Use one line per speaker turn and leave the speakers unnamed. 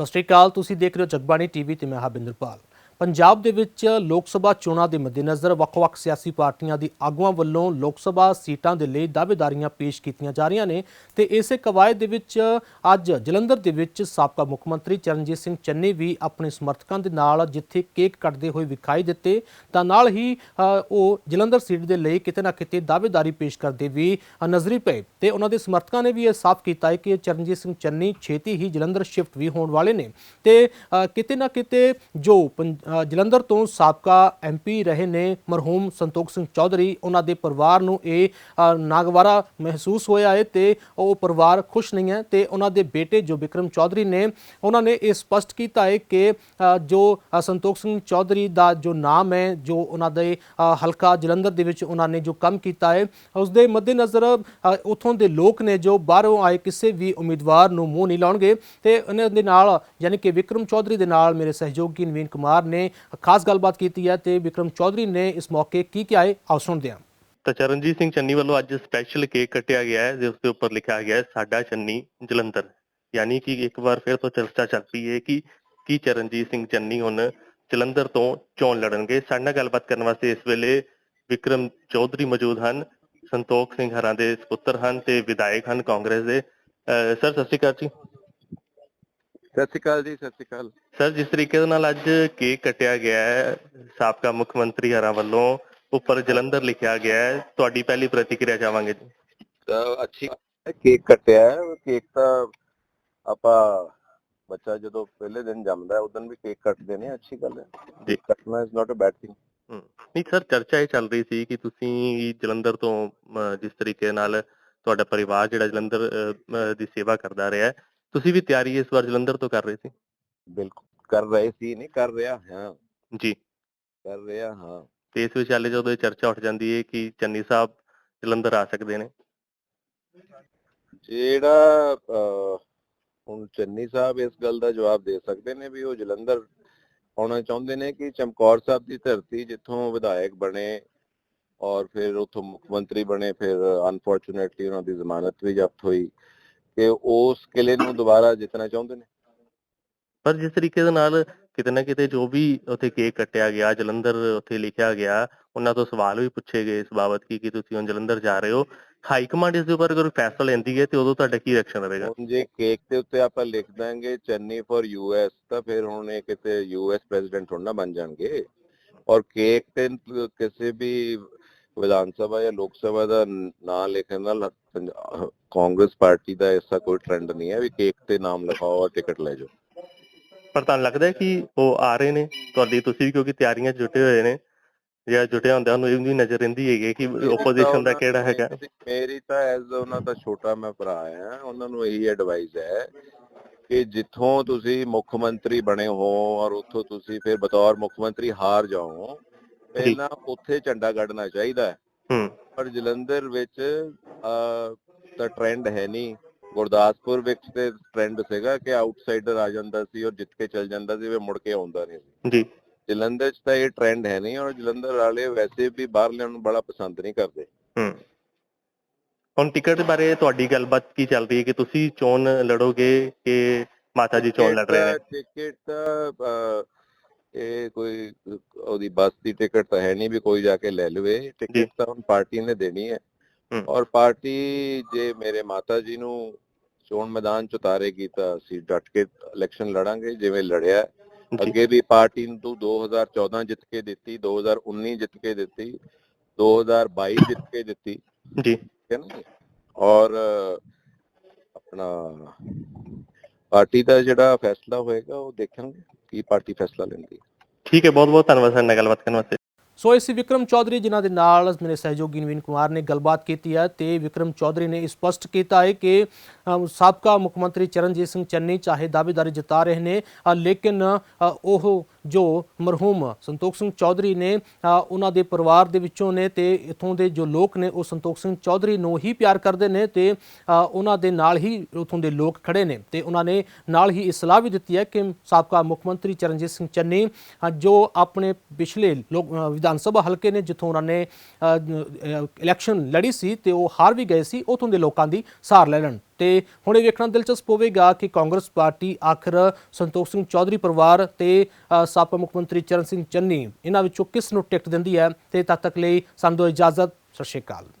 ਸਤਿ ਸ਼੍ਰੀ ਅਕਾਲ ਤੁਸੀਂ ਦੇਖ ਰਹੇ ਹੋ ਜਗਬਾਣੀ ਟੀਵੀ ਤੇ ਮੈਂ ਹਾਬਿੰਦਰਪਾਲ ਪੰਜਾਬ ਦੇ ਵਿੱਚ ਲੋਕ ਸਭਾ ਚੋਣਾਂ ਦੇ ਮੱਦੇਨਜ਼ਰ ਵੱਖ-ਵੱਖ ਸਿਆਸੀ ਪਾਰਟੀਆਂ ਦੀ ਆਗੂਆਂ ਵੱਲੋਂ ਲੋਕ ਸਭਾ ਸੀਟਾਂ ਦੇ ਲਈ ਦਾਅਵੇਦਾਰੀਆਂ ਪੇਸ਼ ਕੀਤੀਆਂ ਜਾ ਰਹੀਆਂ ਨੇ ਤੇ ਇਸੇ ਕਵਾਇਦ ਦੇ ਵਿੱਚ ਅੱਜ ਜਲੰਧਰ ਦੇ ਵਿੱਚ ਸਾਬਕਾ ਮੁੱਖ ਮੰਤਰੀ ਚਰਨਜੀਤ ਸਿੰਘ ਚੰਨੀ ਵੀ ਆਪਣੇ ਸਮਰਥਕਾਂ ਦੇ ਨਾਲ ਜਿੱਥੇ ਕੇਕ ਕੱਟਦੇ ਹੋਏ ਵਿਖਾਈ ਦਿੱਤੇ, ਤਾਂ ਨਾਲ ਹੀ ਉਹ ਜਲੰਧਰ ਸੀਟ ਦੇ ਲਈ ਕਿਤੇ ਨਾ ਕਿਤੇ ਦਾਅਵੇਦਾਰੀ ਪੇਸ਼ ਕਰਦੇ ਵੀ ਨਜ਼ਰੀ ਪਏ ਤੇ ਉਹਨਾਂ ਦੇ ਸਮਰਥਕਾਂ ਨੇ ਵੀ ਇਹ ਸਾਫ਼ ਕੀਤਾ ਹੈ ਕਿ ਚਰਨਜੀਤ ਸਿੰਘ ਚੰਨੀ ਛੇਤੀ ਹੀ ਜਲੰਧਰ ਸ਼ਿਫਟ ਵੀ ਹੋਣ ਵਾਲੇ ਨੇ ਤੇ ਕਿਤੇ ਨਾ ਕਿਤੇ ਜੋ ਪੰ- ਜਲੰਧਰ ਤੋਂ ਸਾਬਕਾ ਐਮਪੀ ਰਹੇ ਨੇ ਮਰਹੂਮ ਸੰਤੋਖ ਸਿੰਘ ਚੌਧਰੀ। ਉਹਨਾਂ ਦੇ ਪਰਿਵਾਰ ਨੂੰ ਇਹ ਨਾਗਵਾਰਾ ਮਹਿਸੂਸ ਹੋਇਆ ਹੈ ਤੇ ਉਹ ਪਰਿਵਾਰ ਖੁਸ਼ ਨਹੀਂ ਹੈ ਤੇ ਉਹਨਾਂ ਦੇ ਬੇਟੇ ਜੋ ਵਿਕਰਮ ਚੌਧਰੀ ਨੇ ਉਹਨਾਂ ਨੇ ਇਹ ਸਪਸ਼ਟ ਕੀਤਾ ਹੈ ਕਿ ਜੋ ਸੰਤੋਖ ਸਿੰਘ ਚੌਧਰੀ ਦਾ ਜੋ ਨਾਮ ਹੈ ਜੋ ਉਹਨਾਂ ਦੇ ਹਲਕਾ ਜਲੰਧਰ ਦੇ ਵਿੱਚ ਉਹਨਾਂ ਨੇ ਜੋ ਕੰਮ ਕੀਤਾ ਹੈ ਉਸ ਦੇ ਮੱਦੇਨਜ਼ਰ ਅ, ਉੱਥੋਂ ਦੇ ਲੋਕ ਨੇ ਜੋ ਬਾਹਰੋਂ ਆਏ ਕਿਸੇ ਵੀ ਉਮੀਦਵਾਰ ਨੂੰ ਮੂੰਹ ਨਹੀਂ ਲਾਉਣਗੇ ਤੇ ਉਹਨਾਂ ਦੇ ਨਾਲ ਯਾਨੀ ਕਿ ਵਿਕਰਮ ਚੌਧਰੀ ਦੇ ਨਾਲ ਮੇਰੇ ਸਹਿਯੋਗੀ ਨਵੀਨ ਕੁਮਾਰ ਨੇ ਖਾਸ ਗੱਲਬਾਤ ਕੀਤੀ ਹੈ ਤੇ ਵਿਕਰਮ ਚੌਧਰੀ ਨੇ ਇਸ ਮੌਕੇ ਕੀ ਕਿਹਾ ਹੈ? ਆਓ ਸੁਣਦੇ ਹਾਂ।
ਤਾਂ ਚਰਨਜੀਤ ਸਿੰਘ ਚੰਨੀ ਵੱਲੋਂ ਅੱਜ ਸਪੈਸ਼ਲ ਕੇਕ ਕੱਟਿਆ ਗਿਆ ਹੈ, ਜਿਸ ਦੇ ਉੱਪਰ ਲਿਖਿਆ ਗਿਆ ਹੈ, ਸਾਡਾ ਚੰਨੀ ਜਲੰਧਰ। ਯਾਨੀ ਕਿ ਇੱਕ ਵਾਰ ਫਿਰ ਤੋਂ ਚਰਚਾ ਚੱਲ ਪਈ ਹੈ ਕਿ ਕੀ ਚਰਨਜੀਤ ਸਿੰਘ ਚੰਨੀ ਹੁਣ ਜਲੰਧਰ ਤੋਂ ਚੋਣ ਲੜਨਗੇ। ਸਾਡੇ ਨਾਲ ਗੱਲਬਾਤ ਕਰਨ ਵਾਸਤੇ ਇਸ ਵੇਲੇ ਵਿਕਰਮ ਚੌਧਰੀ ਮੌਜੂਦ ਹਨ। ਸੰਤੋਖ ਸਿੰਘ ਹਰਾਂ ਦੇ ਸੁਪੁੱਤਰ ਹਨ ਤੇ ਵਿਧਾਇਕ ਹਨ ਕਾਂਗਰਸ ਦੇ। ਅਹ ਸਰ, ਸਤਿ ਸ਼੍ਰੀ ਅਕਾਲ ਜੀ।
ਸਤਿ ਸ਼੍ਰੀ ਅਕਾਲ ਜੀ ਸਤਿ ਸ਼੍ਰੀ ਅਕਾਲ।
ਸਰ ਜਿਸ ਤਰੀਕੇ ਦੇ ਨਾਲ ਅੱਜ ਕੇਕ ਕੱਟਿਆ ਗਿਆ ਹੈ ਸਾਬਕਾ ਮੁੱਖ ਮੰਤਰੀ ਹਰਾਂ ਵੱਲੋਂ ਉੱਪਰ ਜਲੰਧਰ ਲਿਖਿਆ ਗਿਆ ਹੈ ਤੁਹਾਡੀ ਪਹਿਲੀ ਪ੍ਰਤੀਕਿਰਿਆ ਚਾਹਾਂਗੇ ਜੀ।
ਅੱਛੀ ਕੇਕ ਕੱਟਿਆ ਹੈ ਕੇਕ ਤਾਂ ਆਪਾਂ ਬੱਚਾ ਜਦੋਂ ਪਹਿਲੇ ਦਿਨ ਜੰਮਦਾ ਹੈ ਉਦੋਂ ਵੀ ਕੇਕ ਕੱਟਦੇ ਨੇ ਅੱਛੀ ਗੱਲ ਹੈ।
ਜੀ।
ਕੱਟਣਾ is not a bad thing
ਨਹੀਂ ਸਰ ਚਰਚਾ ਇਹ ਚੱਲ ਰਹੀ ਸੀ ਕਿ ਤੁਸੀਂ ਜਲੰਧਰ ਤੋਂ ਜਿਸ ਤਰੀਕੇ ਨਾਲ ਤੁਹਾਡਾ ਪਰਿਵਾਰ ਜਿਹੜਾ ਜਲੰਧਰ ਦੀ ਸੇਵਾ ਕਰਦਾ ਰਿਹਾ ਹੈ, ਤੁਸੀਂ ਵੀ ਤਿਆਰੀ ਇਸ ਵਾਰ ਜਲੰਧਰ ਤੋਂ ਕਰ ਰਹੇ ਸੀ?
ਬਿਲਕੁਲ ਕਰ ਰਹੇ ਸੀ ਨਹੀਂ ਕਰ ਰਿਹਾ ਹਾਂ।
ਜੀ।
ਕਰ ਰਿਹਾ ਹਾਂ।
ਤੇ ਇਸ ਵਿਚਾਲੇ ਜਦੋਂ ਇਹ ਚਰਚਾ ਉੱਠ ਜਾਂਦੀ ਹੈ ਕਿ ਚੰਨੀ ਸਾਹਿਬ ਜਲੰਧਰ ਆ ਸਕਦੇ ਨੇ?
ਜਿਹੜਾ ਹੁਣ ਚੰਨੀ ਸਾਹਿਬ ਇਸ ਗੱਲ ਦਾ ਜਵਾਬ ਦੇ ਸਕਦੇ ਨੇ ਵੀ ਉਹ ਜਲੰਧਰ ਆਉਣਾ ਚਾਹੁੰਦੇ ਨੇ ਕਿ ਚਮਕੌਰ ਸਾਹਿਬ ਦੀ ਧਰਤੀ ਜਿੱਥੋਂ ਵਿਧਾਇਕ ਬਣੇ ਔਰ ਫਿਰ ਉੱਥੋਂ ਮੁੱਖ ਮੰਤਰੀ ਬਣੇ ਫਿਰ ਅਨਫੋਰਚੂਨੇਟਲੀ ਉਹਨਾਂ ਦੀ ਜ਼ਮਾਨਤ ਵੀ ਜ਼ਬਤ ਹੋਈ। ਕਿ ਉਸ ਕਿਲੇ ਨੂੰ ਦੁਬਾਰਾ ਜਿੱਤਣਾ ਚਾਹੁੰਦੇ ਨੇ?
ਪਰ ਜਿਸ ਤਰੀਕੇ ਦੇ ਨਾਲ ਕਿਤੇ ਨਾ ਕਿਤੇ ਜੋ ਵੀ ਉੱਥੇ ਕੇਕ ਕੱਟਿਆ ਗਿਆ ਜਲੰਧਰ ਉੱਥੇ ਲਿਖਿਆ ਗਿਆ ਉਹਨਾਂ ਤੋਂ ਸਵਾਲ ਵੀ ਪੁੱਛੇ ਗਏ ਇਸ ਬਾਬਤ ਕਿ ਕਿ ਤੁਸੀਂ ਹੁਣ ਜਲੰਧਰ ਜਾ ਰਹੇ ਹੋ। ਹਾਈ ਕਮਾਂਡ ਇਸ ਦੇ ਉੱਪਰ ਅਗਰ ਫੈਸਲਾ ਲੈਂਦੀ ਹੈ ਤੇ ਉਦੋਂ ਤੁਹਾਡਾ ਕੀ ਰਿਐਕਸ਼ਨ ਰਹੇਗਾ?
ਜੇ ਕੇਕ ਦੇ ਉੱਤੇ ਆਪਾਂ ਲਿਖ ਦਾਂਗੇ ਚੰਨੀ ਫॉर ਯੂਐਸ ਤਾਂ ਫਿਰ ਹੁਣ ਇਹ ਕਿਤੇ ਯੂਐਸ ਪ੍ਰੈਜ਼ੀਡੈਂਟ ਹੁਣ ਨਾ ਬਣ ਜਾਣਗੇ। ਔਰ ਕੇਕ ਤੇ ਕਿਸੇ ਵੀ ਵਿਧਾਨ ਸਭਾ ਜਾਂ ਲੋਕ ਸਭਾ ਦਾ ਨਾਂ ਲਿਖਣ ਨਾਲ ਕਾਂਗਰਸ ਪਾਰਟੀ ਦਾ ਐਸਾ ਕੋਈ ਟ੍ਰੈਂਡ ਨਹੀਂ ਹੈ ਵੀ ਕੇਕ ਤੇ ਨਾਮ ਲਿਖਾਓ ਔਰ ਟਿਕਟ ਲੈ ਜਾਓ।
ਪਰ ਤੁਹਾਨੂੰ ਲੱਗਦਾ ਹੈ ਕਿ ਉਹ ਆ ਰਹੇ ਨੇ? ਤੁਹਾਡੀ ਤੁਸੀਂ ਵੀ ਕਿਉਂਕਿ ਤਿਆਰੀਆਂ ਜੁਟੇ ਹੋਏ ਨੇ ਜਾਂ ਜੁਟੇ ਹੁੰਦਿਆਂ ਨੂੰ ਇਹ ਵੀ ਨਜ਼ਰ ਰਹਿੰਦੀ ਹੈਗੀ ਕਿ ਓਪੋਜੀਸ਼ਨ ਦਾ ਕਿਹੜਾ ਹੈਗਾ?
ਮੇਰੀ ਤਾਂ ਐਜ਼ ਉਹਨਾਂ ਦਾ ਛੋਟਾ ਮੈਂ ਭਰਾ ਆ ਉਹਨਾਂ ਨੂੰ ਇਹੀ ਐਡਵਾਈਸ ਹੈ ਕਿ ਜਿੱਥੋਂ ਤੁਸੀਂ ਮੁੱਖ ਮੰਤਰੀ ਬਣੇ ਹੋ ਔਰ ਉੱਥੋਂ ਤੁਸੀਂ ਫਿਰ ਬਤੌਰ ਮੁੱਖ ਮੰਤਰੀ ਹਾਰ ਜਾਓ ਪਹਿਲਾਂ ਉੱਥੇ ਝੰਡਾ ਗੱਡਣਾ ਚਾਹੀਦਾ ਹੈ।
ਹੂੰ।
ਪਰ ਜਲੰਧਰ ਵਿੱਚ ਤਾਂ ਟ੍ਰੈਂਡ ਹੈ ਨਹੀਂ ਗੁਰਦਾਸਪੁਰ ਵਿੱਚ ਤੇ ਟ੍ਰੈਂਡ ਸੀਗਾ ਕਿ ਆਊਟਸਾਈਡਰ ਆ ਜਾਂਦਾ ਸੀ ਔਰ ਜਿੱਤ ਕੇ ਚਲ ਜਾਂਦਾ ਸੀ ਫਿਰ ਮੁੜ ਕੇ ਆਉਂਦਾ ਨਹੀਂ ਸੀ।
ਜੀ।
ਜਲੰਧਰ 'ਚ ਤਾਂ ਇਹ ਟ੍ਰੈਂਡ ਹੈ ਨਹੀਂ ਔਰ ਜਲੰਧਰ ਵਾਲੇ ਵੈਸੇ ਵੀ ਬਾਹਰਲਿਆਂ ਨੂੰ ਬੜਾ ਪਸੰਦ ਨਹੀਂ ਕਰਦੇ।
ਹੂੰ। ਹੁਣ ਟਿਕਟ ਬਾਰੇ ਤੁਹਾਡੀ ਗੱਲਬਾਤ ਕੀ ਚੱਲ ਰਹੀ ਹੈ ਕਿ ਤੁਸੀਂ ਚੋਣ ਲੜੋਗੇ ਕਿ ਮਾਤਾ ਜੀ ਚੋਣ ਲੜ ਰਹੇ ਨੇ?
ਟਿਕਟ ਇਹ ਕੋਈ ਉਹਦੀ ਬੱਸ ਦੀ ਟਿਕਟ ਤਾਂ ਹੈ ਨਹੀਂ ਵੀ ਕੋਈ ਜਾ ਕੇ ਲੈ ਲਵੇ। ਟਿਕਟ ਤਾਂ ਹੁਣ ਪਾਰਟੀ ਨੇ ਦੇਣੀ ਹੈ। ਔਰ ਪਾਰਟੀ ਜੇ ਮੇਰੇ ਮਾਤਾ ਜੀ ਨੂੰ ਚੋਣ ਮੈਦਾਨ ਚ ਉਤਾਰੇਗੀ ਤਾਂ ਅਸੀਂ ਡਟ ਕੇ ਇਲੈਕਸ਼ਨ ਲੜਾਂਗੇ ਜਿਵੇਂ ਲੜਿਆ ਅੱਗੇ ਵੀ ਪਾਰਟੀ ਨੂੰ ਤੂੰ 2014 ਜਿੱਤ ਕੇ ਦਿੱਤੀ 2019 ਜਿੱਤ ਕੇ ਦਿੱਤੀ 2022 ਜਿੱਤ ਕੇ ਦਿੱਤੀ
ਜੀ
ਠੀਕ ਹੈ ਨਾ? ਔਰ ਆਪਣਾ ਪਾਰਟੀ ਦਾ ਜਿਹੜਾ ਫੈਸਲਾ ਹੋਏਗਾ ਉਹ ਦੇਖਾਂਗੇ ਕੀ ਪਾਰਟੀ ਫੈਸਲਾ ਲੈਂਦੀ ਹੈ
ਠੀਕ ਹੈ ਬਹੁਤ ਬਹੁਤ ਧੰਨਵਾਦ ਨਾਲ ਗੱਲਬਾਤ ਕਰਨ ਵਾਸਤੇ।
ਸੋ ਇਸ ਵਿਕਰਮ ਚੌਧਰੀ ਜਿਨ੍ਹਾਂ ਦੇ ਨਾਲ ਮੇਰੇ ਸਹਿਯੋਗੀ ਨਵੀਨ ਕੁਮਾਰ ਨੇ ਗੱਲਬਾਤ ਕੀਤੀ ਹੈ ਤੇ ਵਿਕਰਮ ਚੌਧਰੀ ਨੇ ਸਪਸ਼ਟ ਕੀਤਾ ਹੈ ਕਿ ਸਾਬਕਾ ਮੁੱਖ ਮੰਤਰੀ ਚਰਨਜੀਤ ਸਿੰਘ ਚੰਨੀ ਚਾਹੇ ਦਾਅਵੇਦਾਰੀ ਜਤਾ ਰਹੇ ਨੇ ਲੇਕਿਨ ਉਹ ਜੋ ਮਰਹੂਮ ਸੰਤੋਖ ਸਿੰਘ ਚੌਧਰੀ ਨੇ ਉਹਨਾਂ ਦੇ ਪਰਿਵਾਰ ਦੇ ਵਿੱਚੋਂ ਨੇ ਤੇ ਇਥੋਂ ਦੇ ਜੋ ਲੋਕ ਨੇ, ਉਹ ਸੰਤੋਖ ਸਿੰਘ ਚੌਧਰੀ ਨੂੰ ਹੀ ਪਿਆਰ ਕਰਦੇ ਨੇ ਤੇ ਉਹਨਾਂ ਦੇ ਨਾਲ ਹੀ ਉਥੋਂ ਦੇ ਲੋਕ ਖੜੇ ਨੇ ਤੇ ਉਹਨਾਂ ਨੇ ਨਾਲ ਹੀ ਇਹ ਸਲਾਹ ਵੀ ਦਿੱਤੀ ਹੈ ਕਿ ਸਾਬਕਾ ਮੁੱਖ ਮੰਤਰੀ ਚਰਨਜੀਤ ਸਿੰਘ ਚੰਨੀ ਜੋ ਆਪਣੇ ਪਿਛਲੇ ਲੋਕ ਵਿਧਾਨ ਸਭਾ ਹਲਕੇ ਨੇ ਜਿੱਥੋਂ ਉਹਨਾਂ ਨੇ ਇਲੈਕਸ਼ਨ ਲੜੀ ਸੀ ਤੇ ਉਹ ਹਾਰ ਵੀ ਗਏ ਸੀ, ਉਥੋਂ ਦੇ ਲੋਕਾਂ ਦੀ ਸਾਰ ਲੈ ਲੈਣ। ਤੇ ਹੁਣ ਇਹ ਵੇਖਣਾ ਦਿਲਚਸਪ ਹੋਵੇਗਾ ਕਿ ਕਾਂਗਰਸ ਪਾਰਟੀ ਆਖਰ ਸੰਤੋਖ ਸਿੰਘ ਚੌਧਰੀ ਪਰਿਵਾਰ ਤੇ ਸਾਬਕਾ ਮੁੱਖ ਮੰਤਰੀ ਚਰਨ ਸਿੰਘ ਚੰਨੀ ਇਹਨਾਂ ਵਿੱਚੋਂ ਕਿਸ ਨੂੰ ਟਿਕਟ ਦਿੰਦੀ ਹੈ? ਤੇ ਤਦ ਤੱਕ ਲਈ ਸਾਨੂੰ ਇਜਾਜ਼ਤ। ਸਤਿ ਸ਼੍ਰੀ ਅਕਾਲ।